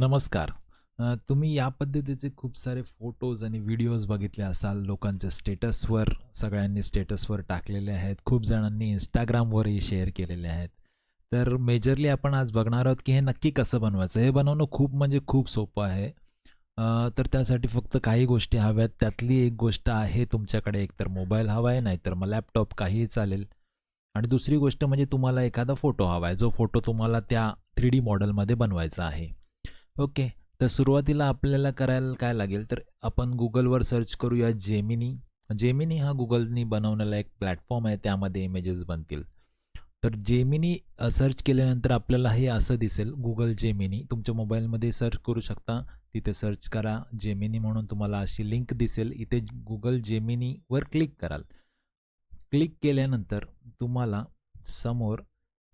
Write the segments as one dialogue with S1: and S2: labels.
S1: नमस्कार. अ, तुम्ही या पद्धतीचे खूप सारे फोटोज आणि व्हिडिओज बघितले असाल. लोकांचे स्टेटसवर सगळ्यांनी स्टेटसवर टाकलेले आहेत. खूप जणांनी इंस्टाग्रामवरही शेअर केलेले आहेत. तर मेजरली आपण आज बघणार आहोत, की हे नक्की कसं बनवायचं. हे बनवणं खूप म्हणजे खूप सोपं आहे. अ, तर त्यासाठी फक्त काही गोष्टी हव्यात. त्यातली एक गोष्ट आहे तुमच्याकडे एकतर मोबाईल हवा आहे, नाहीतर मग लॅपटॉप काहीही चालेल. आणि दुसरी गोष्ट म्हणजे तुम्हाला एखादा फोटो हवा आहे. जो फोटो तुम्हाला त्या थ्री डी मॉडेलमध्ये बनवायचा आहे. ओके. तर सुरुवातीला आपल्याला करायला काय लागेल, तर आपण गुगलवर सर्च करूया जेमिनी. जेमिनी हा गुगलनी बनवलेला एक प्लॅटफॉर्म आहे. त्यामध्ये इमेजेस बनतील. तर जेमिनी सर्च केल्यानंतर आपल्याला हे असं दिसेल गुगल जेमिनी. तुमच्या मोबाईलमध्ये सर्च करू शकता. तिथे सर्च करा जेमिनी म्हणून तुम्हाला अशी लिंक दिसेल. इथे गुगल जेमिनीवर क्लिक कराल. क्लिक केल्यानंतर तुम्हाला समोर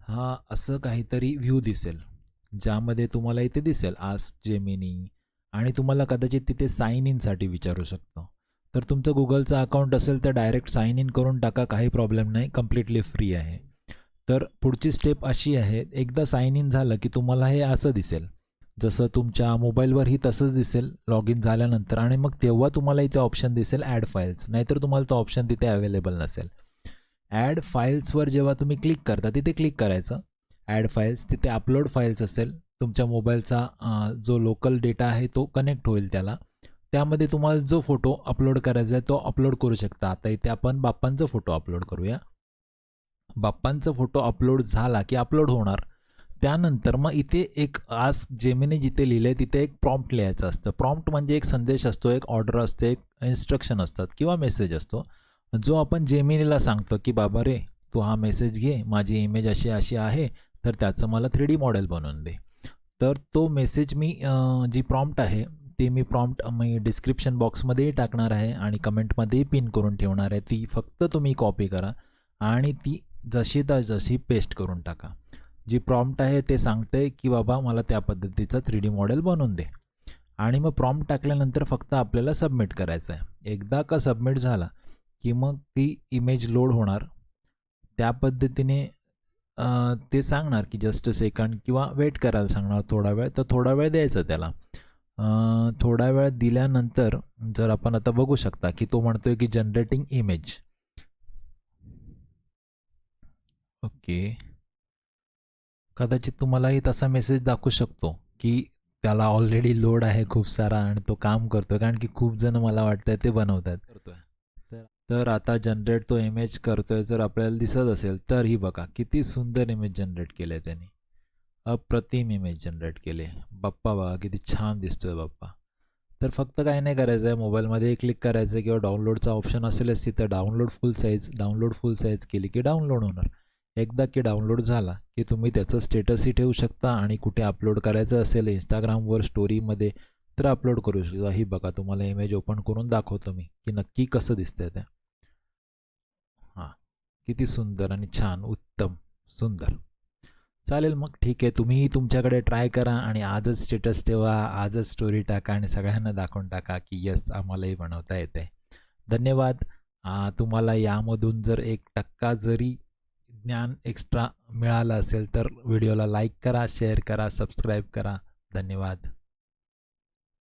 S1: हा असं काहीतरी व्ह्यू दिसेल. ज्यामध्ये तुम्हाला इथे दिसेल आस्क जेमिनी आणि तुम्हाला कदाचित तिथे साईन इनसाठी विचारू शकतो. तर तुमचं गुगलचं अकाउंट असेल तर डायरेक्ट साईन इन करून टाका. काही प्रॉब्लेम नाही. कम्प्लिटली फ्री आहे. तर पुढची स्टेप अशी आहे. एकदा साईन इन झालं, की तुम्हाला हे असं दिसेल. जसं तुमच्या मोबाईलवरही तसंच दिसेल लॉग इन झाल्यानंतर आणि मग तेव्हा तुम्हाला इथे ऑप्शन दिसेल ॲड फाईल्स नाहीतर तुम्हाला तो ऑप्शन तिथे अवेलेबल नसेल. ॲड फाईल्सवर जेव्हा तुम्ही क्लिक करता तिथे क्लिक करायचं. ॲड फाईल्स तिथे अपलोड फाईल्स असेल. तुमच्या मोबाईलचा जो लोकल डेटा आहे तो कनेक्ट होईल त्याला. त्यामध्ये तुम्हाला जो फोटो अपलोड करायचा आहे तो अपलोड करू शकता. आता इथे आपण बाप्पांचा फोटो अपलोड करूया. बाप्पांचा फोटो अपलोड झाला, की अपलोड होणार. त्यानंतर मग इथे एक आज जेमिनी जिथे लिहिलंय तिथे एक प्रॉम्प्ट लिहायचं असतं. प्रॉम्प्ट म्हणजे एक संदेश असतो, एक ऑर्डर असते, एक इन्स्ट्रक्शन असतात किंवा मेसेज असतो. जो आपण जेमिनीला सांगतो, की बाबा रे, तू हा मेसेज घे. माझी इमेज अशी अशी आहे. तर त्याचं मला थ्री डी मॉडेल बनवून दे. तर तो मेसेज मी जी प्रॉम्प्ट आहे ती मी प्रॉम्प्ट मी डिस्क्रिप्शन बॉक्समध्येही टाकणार आहे आणि कमेंटमध्येही पिन करून ठेवणार आहे. ती फक्त तुम्ही कॉपी करा आणि ती जशी तर जशी पेस्ट करून टाका. जी प्रॉम्प्ट आहे ते सांगते की बाबा मला त्या पद्धतीचा 3D मॉडेल बनवून दे. आणि मग प्रॉम्प्ट टाकल्यानंतर फक्त आपल्याला सबमिट करायचं आहे. एकदा का सबमिट झाला, की मग ती इमेज लोड होणार. त्या पद्धतीने ते सांगणार, की जस्ट अ सेकंड किंवा वेट करायला सांगणार थोडा वेळ. तर थोडा वेळ द्यायचा त्याला. थोडा वेळ दिल्यानंतर जर आपण आता बघू शकता, की तो म्हणतोय, की जनरेटिंग इमेज. ओके. कदाचित तुम्हालाही तसा मेसेज दाखवू शकतो, की त्याला ऑलरेडी लोड आहे खूप सारा आणि तो काम करतोय. कारण की खूप जण मला वाटतंय ते बनवतात करतोय. तर आता जनरेट तो इमेज करतोय. जर आपल्याला दिसत असेल तर ही बघा किती सुंदर इमेज जनरेट केले आहे अप्रतिम इमेज जनरेट केले आहे. बाप्पा बघा किती छान दिसतोय बाप्पा. तर फक्त काही नाही करायचं आहे. मोबाईलमध्ये क्लिक करायचं किंवा डाउनलोडचा ऑप्शन असेलच तिथं download full size download full size केली, की डाउनलोड होणार. एकदा की डाउनलोड झाला, की तुम्ही त्याचं स्टेटसही ठेवू शकता आणि कुठे अपलोड करायचं असेल इंस्टाग्रामवर स्टोरीमध्ये तर अपलोड करू शकता. ही बघा तुम्हाला इमेज ओपन करून दाखवतो मी, की नक्की कसं दिसतंय ते. हां. किती सुंदर आणि छान, उत्तम, सुंदर. चालेल मग ठीक आहे. तुम्हीही तुमच्याकडे ट्राय करा आणि आजच स्टेटस ठेवा, आजच स्टोरी टाका आणि सगळ्यांना दाखवून टाका, की येस आम्हालाही बनवता येतंय. धन्यवाद. तुम्हाला यामधून जर एक टक्का जरी ज्ञान एक्स्ट्रा मिळालं असेल तर व्हिडिओला लाईक करा, शेअर करा, सबस्क्राईब करा. धन्यवाद.